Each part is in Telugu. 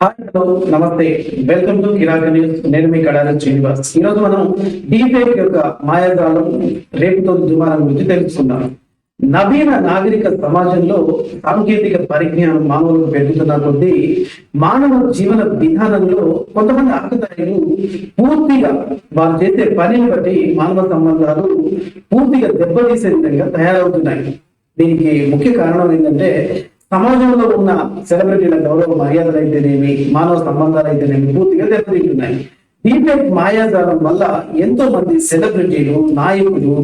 హలో నమస్తే వెల్కమ్ టు కిరాక న్యూస్ నేను మీ కడాల శ్రీనివాస్. ఈరోజు మనం డీఫేక్ యొక్క మాయాజాలం రేపుతో దుమారం గురించి తెలుసుకుందాం. నవీన నాగరిక సమాజంలో సాంకేతిక పరిజ్ఞానం మానవులకు పెరుగుతున్న కొద్దీ మానవ జీవన విధానంలో కొంతమంది ఆకతాయిలు పూర్తిగా వారు చేసే పనిని బట్టి మానవ సంబంధాలు పూర్తిగా దెబ్బతీసే విధంగా తయారవుతున్నాయి. దీనికి ముఖ్య కారణం ఏంటంటే సమాజంలో ఉన్న సెలబ్రిటీల గౌరవ మర్యాదలు అయితేనేమి మానవ సంబంధాలు అయితేనేమి పూర్తిగా దెబ్బతింటున్నాయి డీపేక్ మాయాజాలం వల్ల ఎంతో మంది సెలబ్రిటీలు నాయకులు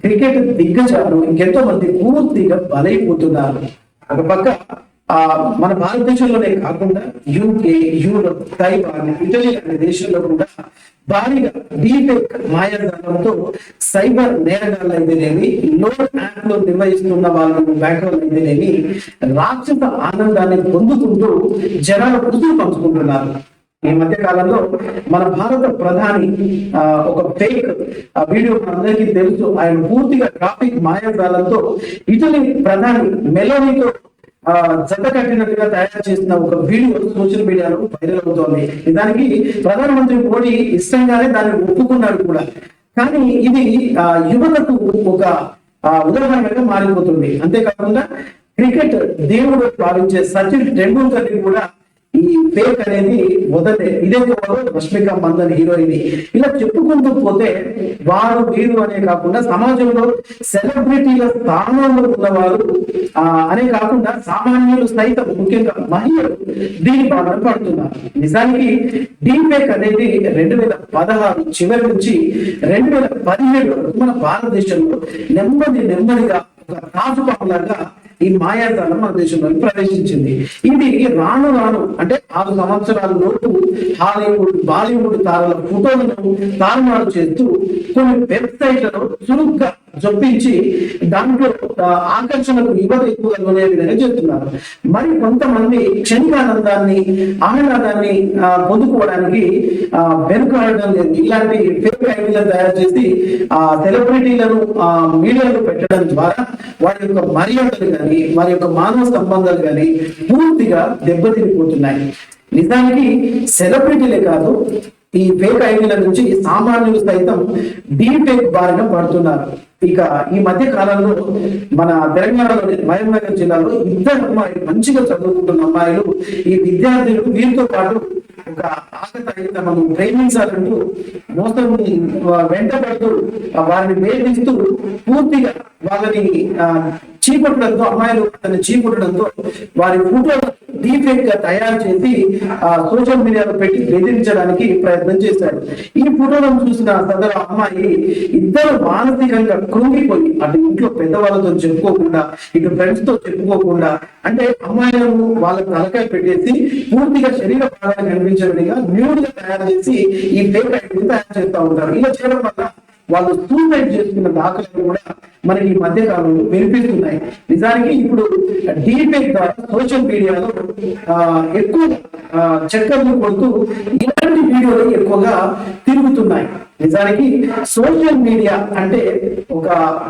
క్రికెట్ దిగ్గజాలు ఇంకెంతో మంది పూర్తిగా బలైపోతున్నారు. ఒక పక్క ఆ మన భారతదేశంలోనే కాకుండా యూకే యూరోప్ తైవాన్ ఇటలీ అనే దేశంలో కూడా భారీగా డీపేక్ మాయాజాలంతో సైబర్ నేరగాళ్ళు అయితేనేమి లోన్ యాప్లో నిర్వహిస్తున్న వాళ్ళు బ్యాంక్ అయితేనేమి రాక్షస ఆనందాన్ని పొందుకుంటూ జనాలు కుదురు పంచుకుంటున్నారు. ఈ మధ్య కాలంలో మన భారత ప్రధాని ఒక ఫేక్ వీడియో అందరికీ తెలుసు. ఆయన పూర్తిగా ట్రాఫిక్ మాయాజాలంతో ఇటలీ ప్రధాని మెలోనీతో జత కట్టినట్టుగా తయారు చేసిన ఒక వీడియో సోషల్ మీడియాలో వైరల్ అవుతోంది. దానికి ప్రధానమంత్రి మోడీ ఇష్టంగానే దాన్ని ఒప్పుకున్నాడు కూడా. కానీ ఇది ఆ యువతకు ఒక ఆ, ఉదాహరణగా మారిపోతుంది. అంతేకాకుండా క్రికెట్ దేవుడు భావించే సచిన్ టెండూల్కర్ని కూడా ఈ ఫేక్ అనేది మొదటే ఇదే రష్మిక మందన్ హీరోయిన్. ఇలా చెప్పుకుంటూ పోతే వారు వీరు అనే కాకుండా సమాజంలో సెలబ్రిటీల స్థానంలో ఉన్నవారు అనే కాకుండా సామాన్యులు సైతం ముఖ్యంగా మహిళలు దీని బాధ పడుతున్నారు నిజానికి డీపేక్ అనేది రెండు వేల పదహారు చివరి నుంచి రెండు వేల పదిహేడు వరకు మన భారతదేశంలో నెమ్మది నెమ్మదిగా ఒక రాజుపాములాగా ఈ మాయాజాలం మన దేశంలోకి ప్రవేశించింది. ఇది రాను రాను అంటే ఆరు సంవత్సరాల లోపు హాలీవుడ్ బాలీవుడ్ తారల ఫోటోలను తారుమారు చేస్తూ కొన్ని వెబ్సైట్లను చురుగ్గా జొప్పించి దాంట్లో ఆకర్షణకు యువత ఎక్కువగా లోనే విధంగా చెప్తున్నారు. మరి కొంతమంది క్షణికానందాన్ని ఆహ్లాదాన్ని పొందుకోవడానికి ఆ, వెనుకాడడం లేదు. ఇలాంటి ఫేక్ ఐడీలను తయారు చేసి ఆ సెలబ్రిటీలను ఆ మీడియాలో పెట్టడం ద్వారా వారి యొక్క మర్యాదలు కానీ వారి యొక్క మానవ సంబంధాలు కానీ పూర్తిగా దెబ్బతిరిపోతున్నాయి నిజానికి సెలబ్రిటీలే కాదు ఈ ఫేక్ ఐడీల నుంచి సామాన్యులు సైతం డీఫేక్ బారిన పడుతున్నారు. ఇక ఈ మధ్య కాలంలో మన తెలంగాణలోని మహబూబ్నగర్ జిల్లాలో ఇద్దరు అమ్మాయిలు మంచిగా చదువుకుంటున్న అమ్మాయిలు ఈ విద్యార్థులు వీరితో పాటు ఒక ఆకతాయి తమను ప్రేమించాలంటూ మోసం వెంట పడుతూ వారిని వేధిస్తూ పూర్తిగా వాళ్ళని చీపట్టడంతో అమ్మాయిలు అతన్ని చీకొట్టడంతో వారి ఫోటోలు డీఫేక్గా తయారు చేసి ఆ సోషల్ మీడియాలో పెట్టి బెదిరించడానికి ప్రయత్నం చేశాడు. ఈ ఫోటోలను చూసిన సదరు అమ్మాయి ఇద్దరు మానసికంగా కృంగిపోయి అటు ఇంట్లో పెద్దవాళ్ళతో చెప్పుకోకుండా ఇటు ఫ్రెండ్స్తో చెప్పుకోకుండా అంటే అమ్మాయిలను వాళ్ళకి తలకాయ పెట్టేసి పూర్తిగా శరీర భాగాన్ని కనిపించబడిగా న్యూడ్గా తయారు చేసి ఈ ఫేక్ ఐడీని తయారు చేస్తూ ఉంటారు. ఇలా చేయడం వల్ల వాళ్ళు సూసైడ్ చేసుకున్న దాఖలు కూడా మనకి ఈ మధ్య కాలంలో వినిపిస్తున్నాయి. నిజానికి ఇప్పుడు డీపేక్ ద్వారా సోషల్ మీడియాలో ఆ, ఆ, చక్కర్లు కొడుతూ ఇలాంటి వీడియోలు ఎక్కువగా తిరుగుతున్నాయి. నిజానికి సోషల్ మీడియా అంటే ఒక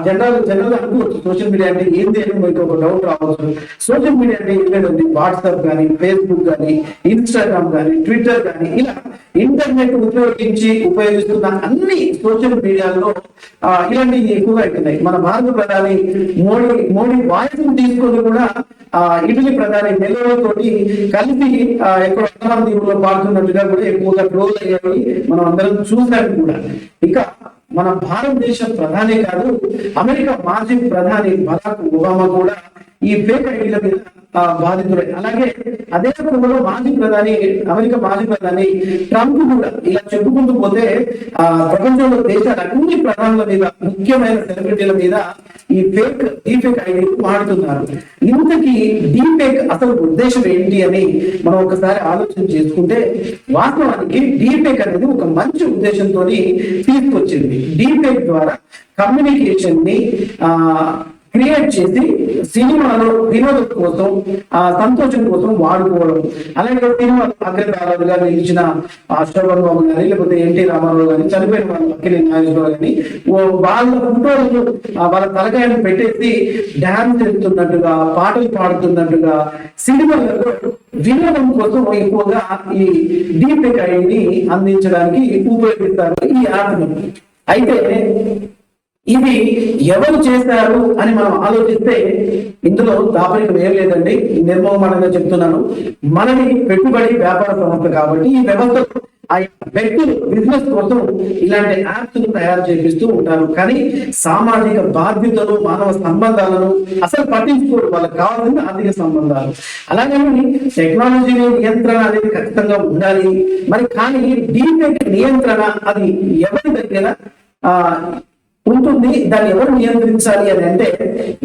జనరల్ జనరల్ అనుకోవచ్చు. సోషల్ మీడియా అంటే ఏంది అని మీకు ఒక డౌట్ రావచ్చు. సోషల్ మీడియా అంటే ఏంటంటే ఉంది వాట్సాప్ కానీ ఫేస్బుక్ కానీ ఇన్స్టాగ్రామ్ కానీ ట్విట్టర్ కానీ ఇలా ఇంటర్నెట్ ఉపయోగించి ఉపయోగిస్తున్న అన్ని సోషల్ మీడియాలో ఇలాంటివి ఎక్కువగా అవుతున్నాయి మన భారత ప్రధాని మోడీ మోడీ వాయిస్ తీసుకొని కూడా ఆ ఇటలీ ప్రధాని మెలోని తోటి కలిసి ఎక్కడ అండమాన్ దీవుల్లో పాడుతున్నట్టుగా కూడా ఎక్కువగా క్లోజ్ అయ్యాయి. మనం అందరం చూసాం కూడా. ఇక మన భారతదేశం ప్రధాని కాదు అమెరికా మాజీ ప్రధాని బరాక్ ఒబామా కూడా ఈ ఫేక్ ఐడీల మీద అలాగే అదే క్రమంలో మాజీ ప్రధాని అమెరికా మాజీ ప్రధాని ట్రంప్ కూడా ఇలా చెప్పుకుంటూ పోతే ఆ ప్రపంచంలో దేశాల అన్ని ప్రధానుల మీద ముఖ్యమైన సెలబ్రిటీల మీద ఈ ఫేక్ డీఫేక్ ఐడి వాడుతున్నారు. ఇంతకీ డీఫేక్ అసలు ఉద్దేశం ఏంటి అని మనం ఒకసారి ఆలోచన చేసుకుంటే వాస్తవానికి డీఫేక్ అనేది ఒక మంచి ఉద్దేశంతో తీసుకొచ్చింది డీఫేక్ ద్వారా కమ్యూనికేషన్ని ఆ క్రియేట్ చేసి సినిమాలో వినోదం కోసం ఆ సంతోషం కోసం వాడుకోవడం. అలాగే సినిమా అగ్రతారాలుగా నిలిచిన ఆ శోభన్ బాబు గారి లేకపోతే ఎన్టీ రామారావు గారి చనిపోయిన వాళ్ళ అక్కినే నాగేశ్వరరావు గారిని వాళ్ళ ఫోటోలు వాళ్ళ తలకాయలు పెట్టేసి డాన్స్ చేస్తున్నట్టుగా పాటలు పాడుతున్నట్టుగా సినిమాలలో వినోదం కోసం ఎక్కువగా ఈ డీపెక్ ఐడిని అందించడానికి ఉపయోగిస్తారు ఈ యాప్ను. అయితే ఇది ఎవరు చేశారు అని మనం ఆలోచిస్తే ఇందులో దాపరికం ఏం లేదండి. నిర్మోహమానంగా చెప్తున్నాను. మనది పెట్టుబడి వ్యాపార సంస్థ కాబట్టి ఈ వ్యవస్థ ఆ వ్యక్తులు బిజినెస్ కోసం ఇలాంటి యాప్స్ తయారు చేపిస్తూ ఉంటారు. కానీ సామాజిక బాధ్యతలు మానవ సంబంధాలను అసలు పట్టించుకోరు. వాళ్ళకి కావాల్సిన ఆర్థిక సంబంధాలు. అలాగని టెక్నాలజీ నియంత్రణ అనేది ఖచ్చితంగా ఉండాలి. మరి కానీ డీపెక్ నియంత్రణ అది ఎవరి దగ్గర ఆ ఉంటుంది. దాన్ని ఎవరు నియంత్రించాలి అని అంటే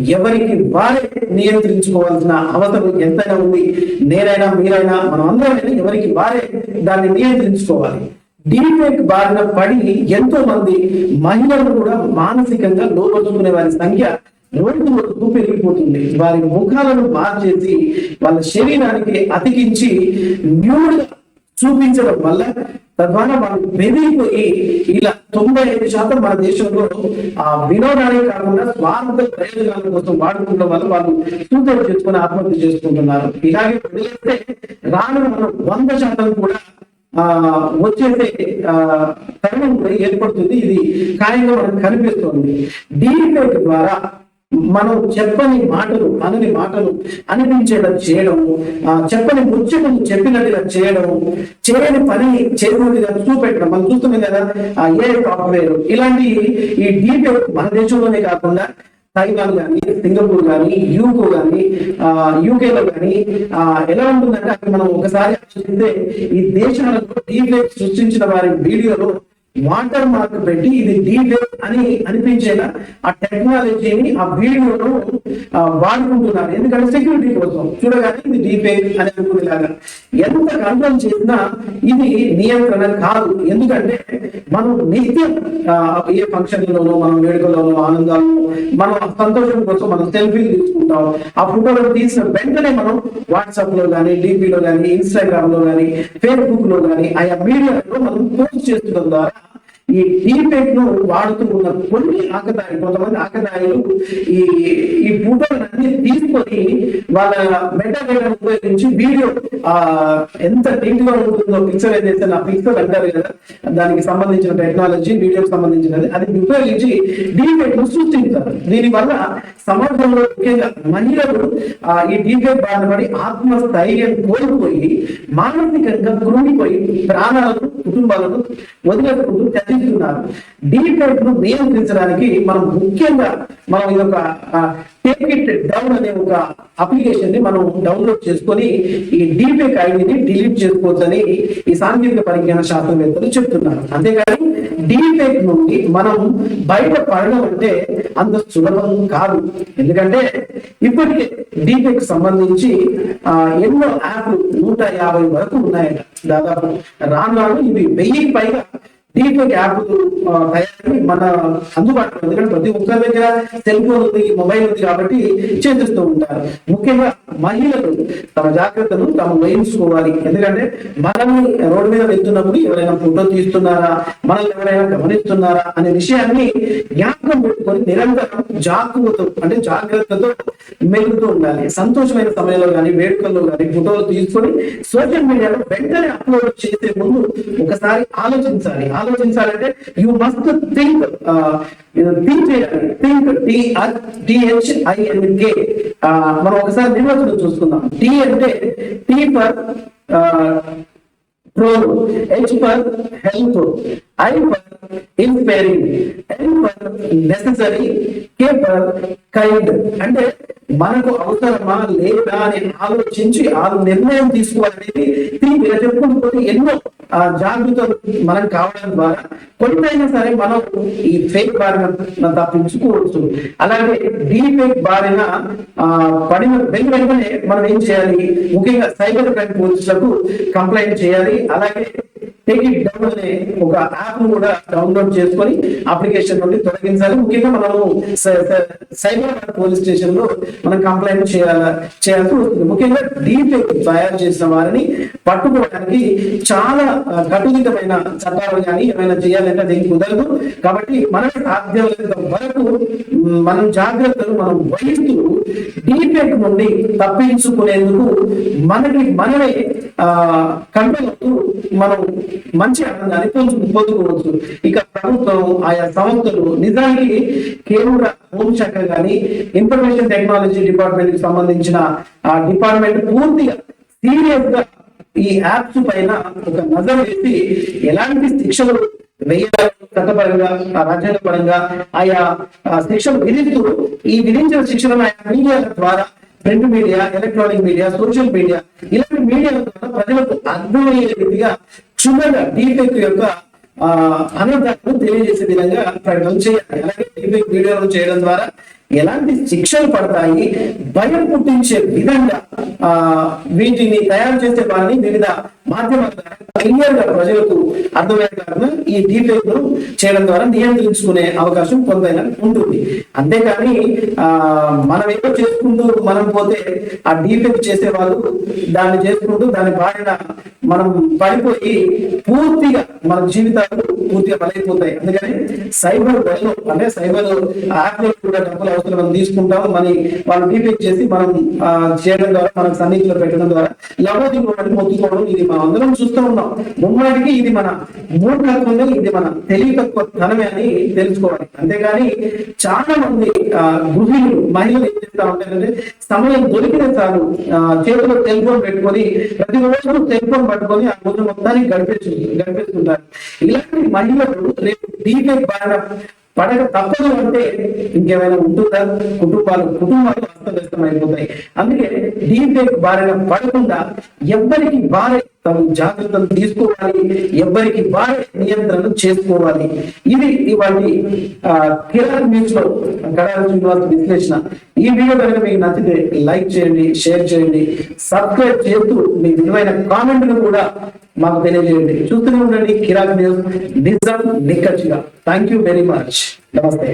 ఎవరికి వారే నియంత్రించుకోవాల్సిన అవసరం ఎంతైనా ఉంది. నేనైనా మీరైనా మనం అందరం ఎవరికి వారే దాన్ని నియంత్రించుకోవాలి. డీపేక్ బారిన పడి ఎంతో మంది మహిళలు కూడా మానసికంగా లోపరుచుకునే వారి సంఖ్య రోజు రోజుకు పెరిగిపోతుంది. వారి ముఖాలను మార్చేసి వాళ్ళ శరీరానికి అతికించి న్యూడ్ చూపించడం వల్ల తద్వారా వాళ్ళు పెరిగిపోయి ఇలా తొంభై ఐదు శాతం మన దేశంలో ఆ వినోదానికి కాకుండా స్వార్థ ప్రయోజనాల కోసం వాడుకోవడం వల్ల వాళ్ళు సూచన చేసుకుని ఆత్మహత్య చేసుకుంటున్నారు. ఇలాగే వదిలేస్తే రాను మనం వంద శాతం కూడా ఆ వచ్చేసే ఆ తరుణం ఏర్పడుతుంది. ఇది ఖాయంగా మనకు కనిపిస్తుంది. డీపేక్ ద్వారా మనం చెప్పని మాటలు అనని మాటలు అనిపించేలా చేయడం చెప్పని ముచ్చటను చెప్పినట్టుగా చేయడం చేయని పని చేయనట్టుగా చూపెట్టడం. మనం చూస్తున్నాం కదా ఏ సాఫ్ట్వేర్ ఇలాంటి ఈ డీటెయిల్ మన దేశంలోనే కాకుండా తైవాన్ కానీ సింగపూర్ కానీ యూకో కానీ యూకేలో కానీ ఎలా ఉంటుందంటే అక్కడ మనం ఒకసారి చూస్తే ఈ దేశాలలో డీపేక్ సృష్టించిన వారి వీడియోలో వాటర్ మార్క్ పెట్టి ఇది డీపేక్ అని అనిపించేలా ఆ టెక్నాలజీని ఆ వీడియోను వాడుకుంటున్నారు. ఎందుకంటే సెక్యూరిటీ కోసం చూడగానే ఇది డీపేక్ అని అనుకునేలాగా. ఎంత కంట్రోల్ చేసినా ఇది నియంత్రణ కాదు. ఎందుకంటే మనం నిత్యం ఏ ఫంక్షన్లోనో మనం వేడుకలోనో ఆనందాల్లో మనం సంతోషం కోసం మనం సెల్ఫీలు తీసుకుంటాం. ఆ ఫోటోలు తీసిన వెంటనే మనం వాట్సాప్లో కానీ డీపీలో కానీ ఇన్స్టాగ్రామ్లో కానీ ఫేస్బుక్లో కానీ ఆయా మీడియాలో మనం పోస్ట్ చేస్తున్న ద్వారా ఈ డీపేక్ను వాడుతూ ఉన్న కొన్ని ఆకదాయి కొంతమంది ఆకదాయిలు ఈ ఈ ఫోటోలన్నీ తీసుకొని వాళ్ళ మెటాడేటా ఉపయోగించి వీడియో ఆ ఎంత నీట్గా ఉంటుందో పిక్చర్ ఏదైతే నా పిక్చర్ అంటారు కదా దానికి సంబంధించిన టెక్నాలజీ వీడియోకి సంబంధించినది అది ఉపయోగించి డీపేక్ను సృష్టించారు. దీని వల్ల సమాజంలో ముఖ్యంగా మహిళలు ఆ ఈ డీపేక్ బాధపడి ఆత్మస్థైర్యం కోల్పోయి మానసికంగా కృంగిపోయి ప్రాణాలను కుటుంబాలను వదిలేసుకుంటూ చర్చిస్తున్నారు డీపేక్ను నియంత్రించడానికి మనం ముఖ్యంగా మనం ఈ యొక్క టేక్ ఇట్ డౌన్ అనే ఒక అప్లికేషన్ని మనం డౌన్లోడ్ చేసుకొని ఈ డీపేక్ ఐడిని డిలీట్ చేసుకోవచ్చని ఈ సాంకేతిక పరిజ్ఞాన శాస్త్రవేత్తలు చెప్తున్నారు. అంతేకాని డీపేక్ నుండి మనం బయట పడడం అంటే అంత సులభం కాదు. ఎందుకంటే ఇప్పటికే డీపేక్ సంబంధించి ఆ, ఎన్నో యాప్లు నూట యాభై వరకు ఉన్నాయట. దాదాపు రాను రాను ఇవి వెయ్యి పైగా దీంట్లోకి యాప్ తయారీ మన అందుబాటులో ఉంది. ఎందుకంటే ప్రతి ఒక్కరి దగ్గర సెల్ ఫోన్ ఉంది మొబైల్ ఉంది కాబట్టి చేసేస్తూ ఉంటారు. ముఖ్యంగా మహిళలు తమ జాగ్రత్తను తాము వహించుకోవాలి. ఎందుకంటే మనల్ని రోడ్డు మీద వెళ్తున్నప్పుడు ఎవరైనా ఫోటో తీస్తున్నారా మనల్ని ఎవరైనా గమనిస్తున్నారా అనే విషయాన్ని జ్ఞాపకం పెట్టుకొని నిరంతరం జాగ్రత్తతో అంటే జాగ్రత్తతో మెలుగుతూ ఉండాలి. సంతోషమైన సమయంలో కానీ వేడుకల్లో కానీ ఫోటోలు తీసుకొని సోషల్ మీడియాలో వెంటనే అప్లోడ్ చేసే ముందు ఒకసారి ఆలోచించాలి. ఆలోచించాలంటే you must think think think T R T H I N K మనం ఒకసారి నిర్వచనం చూసుకుందాం. టి అంటే T for uh, Pro, H for help, I for inspiring N for necessary, K for kind అంటే మనకు అవసరమా లేదా అని ఆలోచించి ఆ నిర్ణయం తీసుకోవాలనేది దీనికి ఇలా ఎన్నో జాగ్రత్తలు మనం కావడం ద్వారా కొంతైనా సరే మనం ఈ ఫేక్ బారిన తప్పించుకోవచ్చు. అలాగే డీ ఫేక్ బారిన ఆ, పడిన వెంట వెంటనే మనం ఏం చేయాలి? ముఖ్యంగా సైబర్ క్రైమ్ పోలీసులకు కంప్లైంట్ చేయాలి. అలాగే టేక్ ఇట్ డౌన్ అనే ఒక యాప్ కూడా డౌన్లోడ్ చేసుకొని అప్లికేషన్ నుండి తొలగించాలి. ముఖ్యంగా మనము స- సైబరాబాద్ పోలీస్ స్టేషన్లో మనం కంప్లైంట్ చేయాల చేయాల్సి వస్తుంది. ముఖ్యంగా డీటెయిల్ తయారు చేసిన వారిని పట్టుకోవడానికి చాలా కఠినమైన చట్టాలు కానీ ఏమైనా చేయాలంటే అది కుదరదు. కాబట్టి మనం సాధ్యమైనంత వరకు మనం జాగ్రత్తలు మనం వహిస్తూ డీఫెక్ట్ నుండి తప్పించుకునేందుకు మనకి మనమే ఆ కంట్రోల్ మనం మంచి ఆనందాన్ని పొందు పొందుకోవచ్చు. ఇక ప్రభుత్వం ఆయా సంస్థలు నిజానికి కేంద్ర హోంశాఖ కానీ ఇన్ఫర్మేషన్ టెక్నాలజీ డిపార్ట్మెంట్కి సంబంధించిన ఆ డిపార్ట్మెంట్ పూర్తిగా సీరియస్గా ఈ యాప్స్ పైన ఒక నజర్ వేసి ఎలాంటి శిక్షలు వేయాలి? చట్టపరంగా రాజ్యాంగ పరంగా ఆయా శిక్షలు విధిస్తూ ఈ విధించిన శిక్షలను ఆయా మీడియా ద్వారా print media electronic media social media ఇలాంటి మీడియా ద్వారా ప్రజలకు అర్థమయ్యే రీతిగా క్షుణ్ణంగా డీఫెక్ యొక్క ఆ అనర్థాలను తెలియజేసే విధంగా ప్రకటన చేయాలి. అలాగే డీఫెక్ వీడియోలు చేయడం ద్వారా ఎలాంటి శిక్షలు పడతాయి భయం పుట్టించే విధంగా ఆ వీటిని తయారు చేసే వారిని వివిధ మాధ్యమాల ద్వారా క్లియర్గా ప్రజలకు అర్థమయ్యే కారణం ఈ డీఫేక్ను చేయడం ద్వారా నియంత్రించుకునే అవకాశం కొంతైనా ఉంటుంది. అంతేకాని ఆ మనం ఏదో చేసుకుంటూ మనం పోతే ఆ డీఫేక్ చేసే వాళ్ళు దాన్ని చేసుకుంటూ దాని బారిన మనం పడిపోయి పూర్తిగా మన జీవితాలు పూర్తిగా బలైపోతాయి. అందుకని సైబర్ బయలు అంటే సైబర్ యాప్లో కూడా డబ్బులు అవసరం మనం తీసుకుంటాం మనీ మనం డీఫెక్ట్ చేసి మనం చేయడం ద్వారా మనకు సన్నిధిలో పెట్టడం ద్వారా లవోదిగోవడం మొత్తుకోవడం ఇది మనం అందరం చూస్తూ ఉన్నాం. ముమ్మాటికి ఇది మన మూఢత్వమే ఇది మన తెలివి తక్కువ ధనమే అని తెలుసుకోవాలి. అంతేగాని చాలా మంది గృహిణులు మహిళలు ఏం చేస్తా ఉంటారంటే సమయం దొరికిన చాలు ఆ, చేతిలో టెలిఫోన్ పెట్టుకొని ప్రతి రోజు టెలిఫోన్ పట్టుకొని ఆ రోజు మొత్తాన్ని గడిపేస్తు గడిపేస్తుంటారు ఇలాంటి మహిళలు రేపు డీఫెక్ట్ బారిన పడక తప్పదు అంటే ఇంకేమైనా ఉంటుందా? కుటుంబాలు కుటుంబాలు అస్తవ్యస్తం అయిపోతాయి అందుకే డీఫెక్ట్ బారిన పడకుండా ఎవ్వరికి వారే తగు జాగ్రత్తలు తీసుకోవాలి. ఎవ్వరికి వారి నియంత్రణ చేసుకోవాలి. ఇది ఇవాళ కిరాక్ న్యూస్లో కడాల శ్రీనివాస్ విశ్లేషణ. ఈ వీడియో కనుక మీకు నచ్చితే లైక్ చేయండి షేర్ చేయండి సబ్స్క్రైబ్ చేస్తూ మీ విలువైన కామెంట్ కూడా మాకు తెలియజేయండి. చూస్తూనే ఉండండి కిరాక్ న్యూస్ నిజం నిక్కచ్చిగా. థ్యాంక్ యూ వెరీ మచ్ నమస్తే.